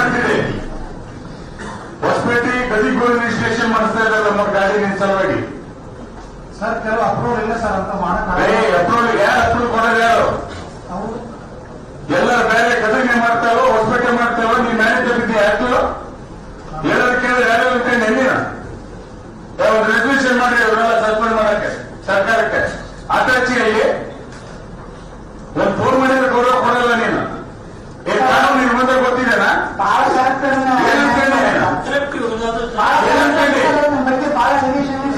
ಮಾಡ್ತೀರಿ ಹೊಸಪೇಟೆ ಗದಿಗೋಳಿ ರಿಜಿಸ್ಟ್ರೇಷನ್ ಮಾಡಿಸ್ತಾ ಇದ್ದಾರೆ ನಮ್ಮ ಗಾಡಿ ಸಲುವಾಗಿ. ಸರ್ ಕೆಲವು ಅಪ್ರೂವಲ್ ಇಲ್ಲ ಸರ್ ಅಂತ ಏ ಮಾಡಕ್ ಅಪ್ರೂವಲ್ ಯಾರು ಅಪ್ರೂವ್ ಕೊಡೋದು ಯಾರು? ಎಲ್ಲ ಬೇರೆ ಗದಗಿನ ಮಾಡ್ತಾವೋ ಹೊಸಪೇಟೆ ಮಾಡ್ತಾವೋ ನೀ ಮ್ಯಾನೇಜರ್ ಇದ್ದೀಯ ಯಾಕೆ ಹೇಳೋದು ಕೇಳಿದ್ರೆ ಯಾರು ಅಂತ ಎಲ್ಲಿನ ಒಂದು ರೆಸಲ್ಯೂಷನ್ ಮಾಡಿ ಅವರೆಲ್ಲ ಸಸ್ಪೆಂಡ್ ಮಾಡಕ್ಕೆ ಸರ್ಕಾರಕ್ಕೆ. ಅಟ್ಯಾಚಿಯಲ್ಲಿ ಏನಂತೇಳಿ? ನಮ್ಮ ಬಗ್ಗೆ ಮಾತಾಡಿ ನಿರೀಕ್ಷಣೆ